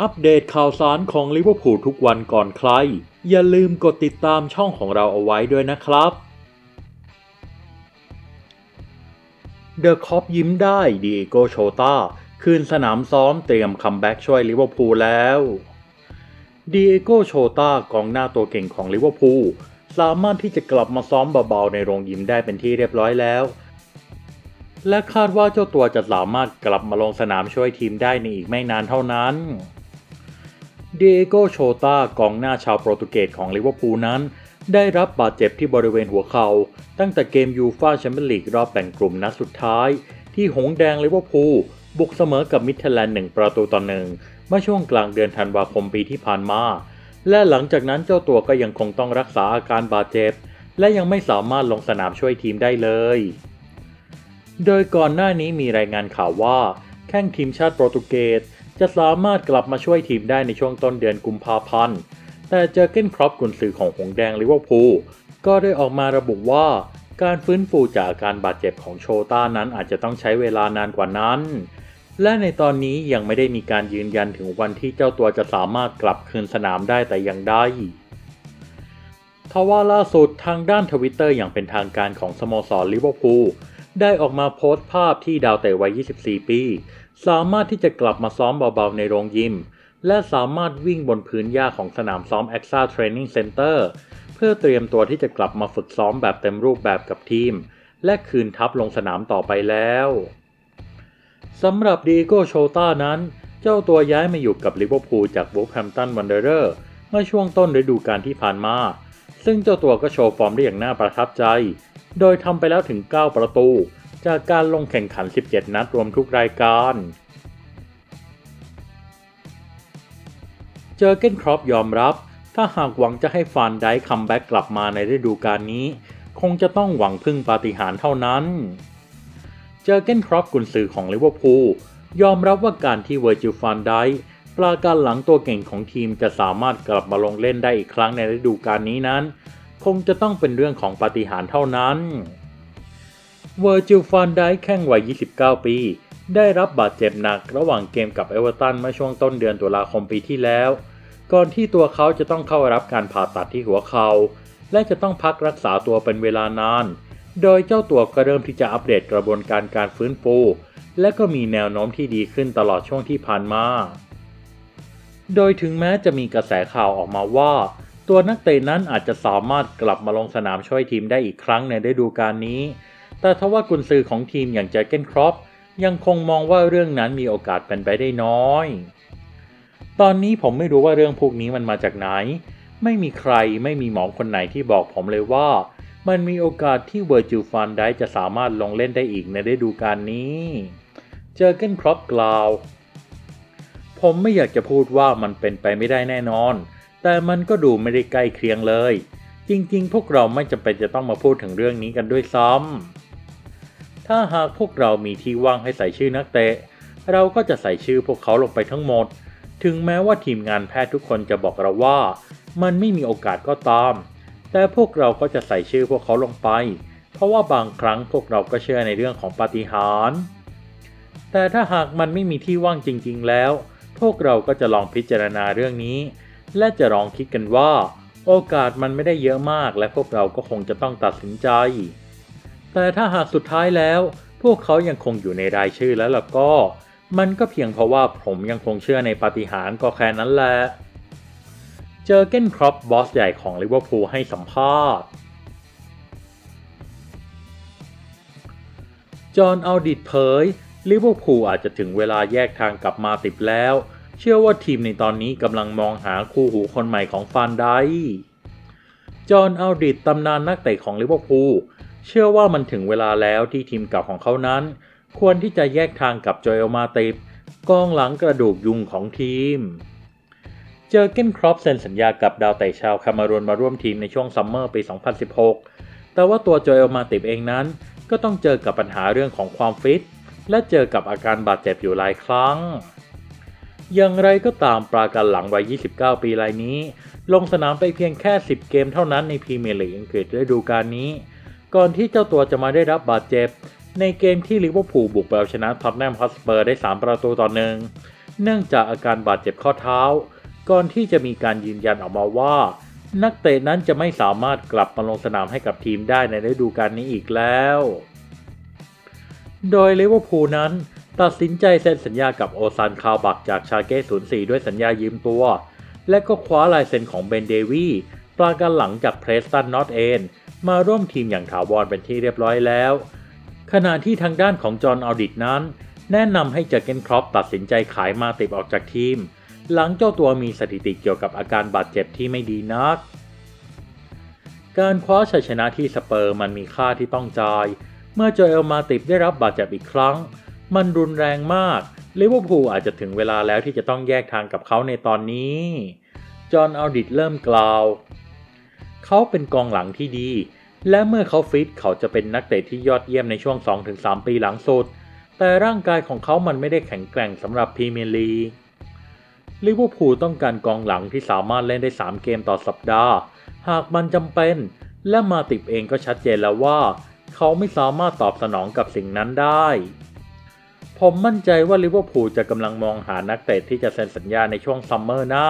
อัปเดตข่าวสารของลิเวอร์พูลทุกวันก่อนใคร อย่าลืมกดติดตามช่องของเราเอาไว้ด้วยนะครับเดอะคอปยิ้มได้ดีเอโกโชตาคืนสนามซ้อมเตรียมคัมแบ็กช่วยลิเวอร์พูลแล้วดีเอโกโชตากองหน้าตัวเก่งของลิเวอร์พูลสามารถที่จะกลับมาซ้อมเบาๆในโรงยิมได้เป็นที่เรียบร้อยแล้ว และคาดว่าเจ้าตัวจะสามารถกลับมาลงสนามช่วยทีมได้ในอีกไม่นานเท่านั้น เดโกโชตากองหน้าชาวโปรตุเกสของลิเวอร์พูลนั้น ได้รับบาดเจ็บที่บริเวณหัวเขา่าตั้งแต่เกมยูฟ่าแชมเปี้ยนลีกรอบแบ่งกลุ่มนัดสุดท้าย ที่หงแดงลิเวอร์พูลบุกเสมอกับมิดเทลแลนด์หนึ่งประตูต่อหนึ่งเมื่อช่วงกลางเดือนธันวาคมปีที่ผ่านมา และหลังจากนั้นเจ้าตัวก็ยังคงต้องรักษาอาการบาดเจ็บ และยังไม่สามารถลงสนามช่วยทีมได้เลย โดยก่อนหน้านี้มีรายงานข่าวว่าแข้งทีมชาติโปรตุเกส จะสามารถกลับมาช่วยทีมได้ในช่วงต้นเดือนกุมภาพันธ์ แต่เจอเก้นครอปกุนซือของหงแดงลิเวอร์พูลก็ได้ออกมาระบุว่า การฟื้นฟูจากอาการบาดเจ็บของโชต้านั้นอาจจะต้องใช้เวลานานกว่านั้น และในตอนนี้ยังไม่ได้มีการยืนยันถึงวันที่เจ้าตัวจะสามารถกลับคืนสนามได้แต่อย่างใดทว่าล่าสุดทางด้านทวิตเตอร์อย่างเป็นทางการของสโมสรลิเวอร์พูล ได้ออกมาโพสต์ภาพที่ดาวเตะวัย 24 ปี สามารถที่จะกลับมาซ้อมเบาๆในโรงยิม และสามารถวิ่งบนพื้นหญ้าของสนามซ้อม a x a Training Center เพื่อเตรียมตัวที่จะกลับมาฝึกซ้อมแบบเต็มรูปแบบกับทีม และคืนทัพลงสนามต่อไปแล้วสำหรับดีโก้โชต้านั้น เจ้าตัวย้ายมาอยู่กับลิเวอร์พูลจากวูฟแฮมตันวันเดอร์เมื่อช่วงต้นฤดูกาลที่ผ่านมา ซึ่งเจ้าตัวก็โชว์ฟอร์มได้อย่างน่าประทับใจ โดยทำไปแล้วถึง 9 ประตู จากการลงแข่งขัน 17 นัดรวมทุกรายการ เจอเกนครอปยอมรับ ถ้าหากหวังจะให้ฟานได้คัมแบ็กกลับมาในฤดูกาลนี้ คงจะต้องหวังพึ่งปาฏิหาริย์เท่านั้น เจอเกนครอปกุนซือของลิเวอร์พูลยอมรับว่าการที่เวอร์จิลฟานได้ปราการหลังตัวเก่งของทีมจะสามารถกลับมาลงเล่นได้อีกครั้งในฤดูกาลนี้นั้น คงจะต้องเป็นเรื่องของปาฏิหาริย์เท่านั้น เวอร์จิลฟานไดแข่งวัย 29 ปี ได้รับบาดเจ็บหนักระหว่างเกมกับเอเวอร์ตันเมื่อช่วงต้นเดือนตุลาคมปีที่แล้ว ก่อนที่ตัวเขาจะต้องเข้ารับการผ่าตัดที่หัวเขา่าและจะต้องพักรักษาตัวเป็นเวลานาน โดยเจ้าตัวก็เริ่มที่จะอัปเดตกระบวนการการฟื้นฟู และก็มีแนวโน้มที่ดีขึ้นตลอดช่วงที่ผ่านมา โดยถึงแม้จะมีกระแสข่าวออกมาว่า ตัวนักเตะนั้นอาจจะสามารถกลับมาลงสนามช่วยทีมได้อีกครั้งในฤดูกาลนี้ แต่ทว่ากุนซือของทีมอย่างแจ็คเกนครอปยังคงมองว่าเรื่องนั้นมีโอกาสเป็นไปได้น้อย ตอนนี้ผมไม่รู้ว่าเรื่องพวกนี้มันมาจากไหน ไม่มีใครไม่มีหมอคนไหนที่บอกผมเลยว่า มันมีโอกาสที่เวอร์จิลฟานได้จะสามารถลงเล่นได้อีกในฤดูกาลนี้เจอเกนครอปกล่าว ผมไม่อยากจะพูดว่ามันเป็นไปไม่ได้แน่นอน แต่มันก็ดูไม่ได้ใกล้เคียงเลย จริงๆ พวกเราไม่จำเป็นจะต้องมาพูดถึงเรื่องนี้กันด้วยซ้ำถ้าหากพวกเรามีที่ว่างให้ใส่ชื่อนักเตะ เราก็จะใส่ชื่อพวกเขาลงไปทั้งหมด ถึงแม้ว่าทีมงานแพทย์ทุกคนจะบอกเราว่า มันไม่มีโอกาสก็ตาม แต่พวกเราก็จะใส่ชื่อพวกเขาลงไป เพราะว่าบางครั้งพวกเราก็เชื่อในเรื่องของปาฏิหาริย์แต่ถ้าหากมันไม่มีที่ว่างจริง ๆ แล้ว พวกเราก็จะลองพิจารณาเรื่องนี้ และจะลองคิดกันว่า โอกาสมันไม่ได้เยอะมากและพวกเราก็คงจะต้องตัดสินใจ แต่ถ้าหากสุดท้ายแล้ว พวกเขายังคงอยู่ในรายชื่อแล้วล่ะก็ มันก็เพียงเพราะว่าผมยังคงเชื่อในปาฏิหาริย์ก็แค่นั้นแหละ เจอเกนครอปบอสใหญ่ของลิเวอร์พูลให้สัมภาษณ์จอห์นอัลดิดเผยลิเวอร์พูลอาจจะถึงเวลาแยกทางกลับมาติดแล้ว เชื่อว่าทีมในตอนนี้กำลังมองหาคู่หูคนใหม่ของฟานไดจอห์นอัลดิดตำนานนักเตะของลิเวอร์พูลเชื่อว่ามันถึงเวลาแล้วที่ทีมเก่าของเขานั้น ควรที่จะแยกทางกับโจเอลมาติฟกองหลังกระดูกยุงของทีม เจอเกนครอปเซ็นสัญญากับดาวเตะชาวคามารูนมาร่วมทีมในช่วงซัมเมอร์ปี 2016 แต่ว่าตัวโจเอลมาติฟเองนั้น ก็ต้องเจอกับปัญหาเรื่องของความฟิต และเจอกับอาการบาดเจ็บอยู่หลายครั้ง อย่างไรก็ตามปราการหลังวัย 29 ปีรายนี้ ลงสนามไปเพียงแค่ 10 เกมเท่านั้นในพรีเมียร์ลีกอังกฤษฤดูกาลนี้ ก่อนที่เจ้าตัวจะมาได้รับบาดเจ็บ ในเกมที่ลิเวอร์พูลบุกไปเอาชนะท็อตแนมฮอตสเปอร์ได้ 3 ประตูต่อหนึ่งเนื่องจากอาการบาดเจ็บข้อเท้า ก่อนที่จะมีการยืนยันออกมาว่า นักเตะนั้นจะไม่สามารถกลับมาลงสนามให้กับทีมได้ในฤดูกาลนี้อีกแล้ว โดยลิเวอร์พูลนั้น ตัดสินใจเซ็นสัญญากับโอซานคาวบักจากชาเก้04 ด้วยสัญญายืมตัว และก็คว้าลายเซ็นของเบนเดวีปลากันหลังจากเพรสตันนอตเอนมาร่วมทีมอย่างถาวรเป็นที่เรียบร้อยแล้ว ขณะที่ทางด้านของจอห์นอัลดิตนั้น แนะนำให้เจอเกนครอปตัดสินใจขายมาติบออกจากทีม หลังเจ้าตัวมีสถิติเกี่ยวกับอาการบาดเจ็บที่ไม่ดีนัก การคว้าชัยชนะที่สเปอร์มันมีค่าที่ต้องจ่าย เมื่อโจเอลมาติบได้รับบาดเจ็บอีกครั้ง มันรุนแรงมากลิเวอร์พูลอาจจะถึงเวลาแล้วที่จะต้องแยกทางกับเขาในตอนนี้ จอห์นอัลดิตเริ่มกล่าว เขาเป็นกองหลังที่ดี และเมื่อเขาฟิตเขาจะเป็นนักเตะที่ยอดเยี่ยมในช่วง 2-3 ปีหลังสุด แต่ร่างกายของเขามันไม่ได้แข็งแกร่งสำหรับพรีเมียร์ลีกลิเวอร์พูลต้องการกองหลังที่สามารถเล่นได้ 3 เกมต่อสัปดาห์ หากมันจำเป็น และมาติบเองก็ชัดเจนแล้วว่า เขาไม่สามารถตอบสนองกับสิ่งนั้นได้ ผมมั่นใจว่าลิเวอร์พูลจะกำลังมองหานักเตะที่จะเซ็นสัญญาในช่วงซัมเมอร์หน้า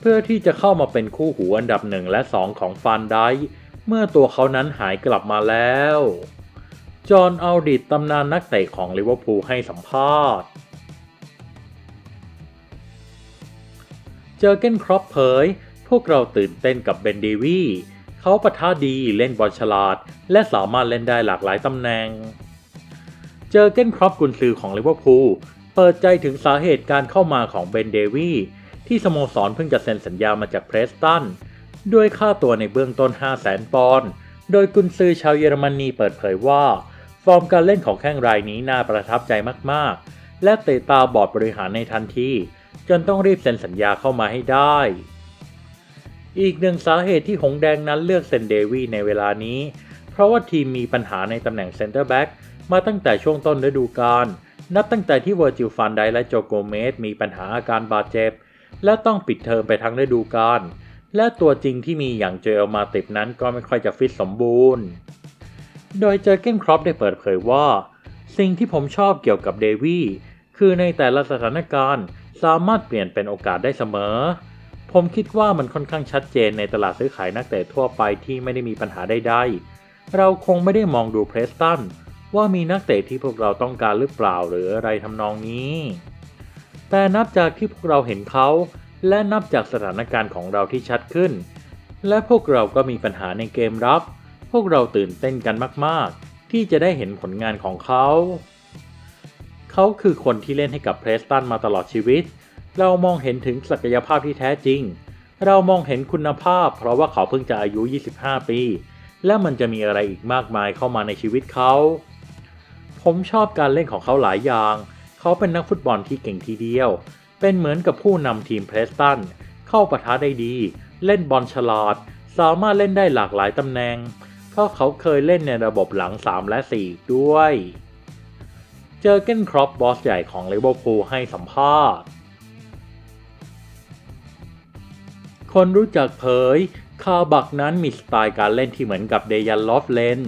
เพื่อที่จะเข้ามาเป็นคู่หูอันดับหนึ่งและ 2 ของฟานไดเมื่อตัวเขานั้นหายกลับมาแล้ว จอห์นอัลดิตตำนานนักเตะของลิเวอร์พูลให้สัมภาษณ์ เจอเกนครอปเผย พวกเราตื่นเต้นกับเบนเดวีเขาปะทะดีเล่นบอลฉลาด และสามารถเล่นได้หลากหลายตำแหน่ง เจอเก้นครอปกุนซือของลิเวอร์พูลเปิดใจถึงสาเหตุการเข้ามาของเบนเดวีที่สโมสรเพิ่งจะเซ็นสัญญามาจากเพรสตันด้วยค่าตัวในเบื้องต้น 5 0 0แสนปอนด์ โดยกุนซือชาวเยอรมนีเปิดเผยว่า ฟอร์มการเล่นของแข้งรายนี้น่าประทับใจมากๆ และเตะตาบอร์ดบริหารในทันที จนต้องรีบเซ็นสัญญาเข้ามาให้ได้ อีกหนึ่งสาเหตุที่หงแดงนั้นเลือกเซ็นเดวีในเวลานี้ เพราะว่าทีมมีปัญหาในตำแหน่งเซนเตอร์แบ็ก มาตั้งแต่ช่วงต้นฤดูกาลนับตั้งแต่ที่เวอร์จิลฟันไดและโจโกเมสมีปัญหาอาการบาดเจ็บ และต้องปิดเทอมไปทั้งฤดูกาลและตัวจริงที่มีอย่างเจอลมาติบนั้นก็ไม่ค่อยจะฟิตสมบูรณ์ โดยเจอเก้นครอปได้เปิดเผยว่า สิ่งที่ผมชอบเกี่ยวกับเดวี่คือในแต่ละสถานการณ์สามารถเปลี่ยนเป็นโอกาสได้เสมอ ผมคิดว่ามันค่อนข้างชัดเจนในตลาดซื้อขายนักเตะทั่วไปที่ไม่ได้มีปัญหาใดๆเราคงไม่ได้มองดูเพรสตัน ว่ามีนักเตะที่พวกเราต้องการหรือเปล่าหรืออะไรทำนองนี้ แต่นับจากที่พวกเราเห็นเขา และนับจากสถานการณ์ของเราที่ชัดขึ้น และพวกเราก็มีปัญหาในเกมรับ พวกเราตื่นเต้นกันมาก ๆ ที่จะได้เห็นผลงานของเขา เขาคือคนที่เล่นให้กับเพรสตันมาตลอดชีวิต เรามองเห็นถึงศักยภาพที่แท้จริง เรามองเห็นคุณภาพ เพราะว่าเขาเพิ่งจะอายุ 25 ปีและมันจะมีอะไรอีกมากมายเข้ามาในชีวิตเขา ผมชอบการเล่นของเขาหลายอย่าง เขาเป็นนักฟุตบอลที่เก่งทีเดียว เป็นเหมือนกับผู้นำทีมเพรสตัน เข้าปะทะได้ดี เล่นบอลฉลาด สามารถเล่นได้หลากหลายตำแหน่ง เพราะเขาเคยเล่นในระบบหลัง 3 และ 4 ด้วย เจอเกนครอปบอสใหญ่ของลิเวอร์พูลให้สัมภาษณ์ คนรู้จักเผย คาบักนั้นมีสไตล์การเล่นที่เหมือนกับเดยันลอฟเลน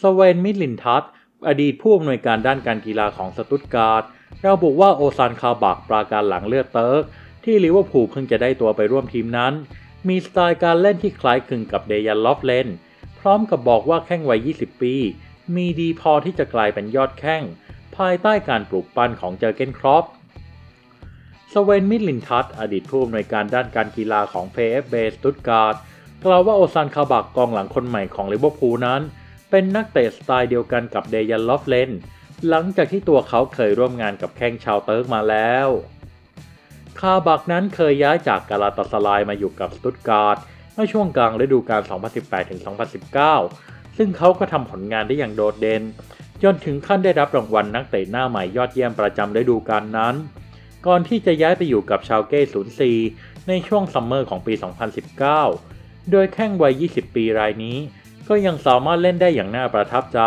สเวนมิลินทัต อดีตผู้อำนวยการด้านการกีฬาของสตุตการ์ดระบุว่าโอซานคาบักปราการหลังเลือดเติร์กที่ลิเวอร์พูลเพิ่งจะได้ตัวไปร่วมทีมนั้น มีสไตล์การเล่นที่คล้ายคลึงกับเดยันลอฟเลนพร้อมกับบอกว่าแข้งวัย 20 ปี มีดีพอที่จะกลายเป็นยอดแข้งภายใต้การปลูกปั้นของเจอเกนครอปสเวนมิดลินทัตอดีตผู้อำนวยการด้านการกีฬาของ PFB สตุตการ์ดกล่าวว่าโอซานคาบักกองหลังคนใหม่ของลิเวอร์พูลนั้น เป็นนักเตะสไตล์เดียวกันกับเดยันลอฟเลนหลังจากที่ตัวเขาเคยร่วมงานกับแข้งชาวเติร์กมาแล้ว คาบักนั้นเคยย้ายจากกาลาตาสลายมาอยู่กับสตุตการ์ดเมื่อช่วงกลางฤดูกาล 2018-2019 ซึ่งเขาก็ทำผลงานได้อย่างโดดเด่น จนถึงขั้นได้รับรางวัลนักเตะหน้าใหม่ยอดเยี่ยมประจำฤดูกาลนั้น ก่อนที่จะย้ายไปอยู่กับชาวเก้04ในช่วงซัมเมอร์ของปี 2019 โดยแข้งวัย 20 ปีรายนี้ ก็ยังสามารถเล่นได้อย่างน่าประทับใจ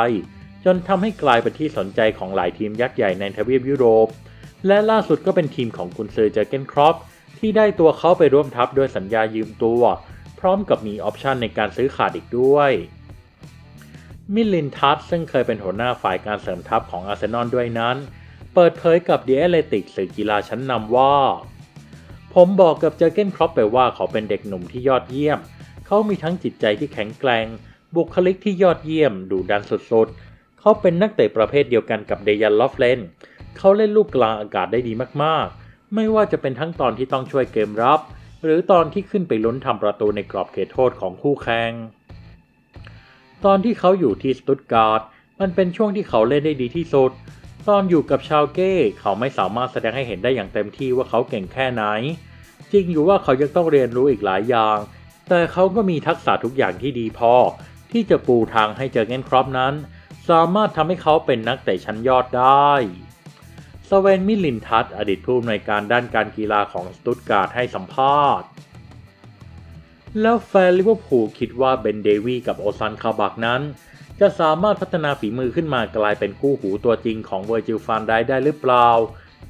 จนทำให้กลายเป็นที่สนใจของหลายทีมยักษ์ใหญ่ในทวีปยุโรป และล่าสุดก็เป็นทีมของกุนซือเจอร์เกนครอปที่ได้ตัวเขาไปร่วมทัพด้วยสัญญายืมตัว พร้อมกับมีออปชันในการซื้อขาดอีกด้วย มิลลินทัสซึ่งเคยเป็นหัวหน้าฝ่ายการเสริมทัพของอาร์เซนอลด้วยนั้น เปิดเผยกับ The Athletic สื่อกีฬาชั้นนำว่า ผมบอกกับเจอเกนครอปไปว่าเขาเป็นเด็กหนุ่มที่ยอดเยี่ยม เขามีทั้งจิตใจที่แข็งแกร่ง บุคลิกที่ยอดเยี่ยมดูดันสุดๆ เขาเป็นนักเตะประเภทเดียวกันกับเดยันลอฟเลน เขาเล่นลูกกลางอากาศได้ดีมากๆ ไม่ว่าจะเป็นทั้งตอนที่ต้องช่วยเกมรับ หรือตอนที่ขึ้นไปลุ้นทำประตูในกรอบเขตโทษของคู่แข่ง ตอนที่เขาอยู่ที่สตุตการ์ดมันเป็นช่วงที่เขาเล่นได้ดีที่สุด ตอนอยู่กับชาวเก้ เขาไม่สามารถแสดงให้เห็นได้อย่างเต็มที่ว่าเขาเก่งแค่ไหน จริงอยู่ว่าเขายังต้องเรียนรู้อีกหลายอย่าง แต่เขาก็มีทักษะทุกอย่างที่ดีพอ ที่จะปูทางให้เจอเกนครอปนั้น สามารถทำให้เขาเป็นนักเตะชั้นยอดได้สเวนมิลินทัตอดีตผู้อำนวยการด้านการกีฬาของสตุตการ์ดให้สัมภาษณ์ แล้วแฟนลิเวอร์พูลคิดว่าเบนเดวีกับโอซันคาบักนั้น จะสามารถพัฒนาฝีมือขึ้นมากลายเป็นคู่หูตัวจริงของเวอร์จิลฟานได้ได้หรือเปล่า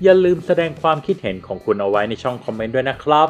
อย่าลืมแสดงความคิดเห็นของคุณเอาไว้ในช่องคอมเมนต์ด้วยนะครับ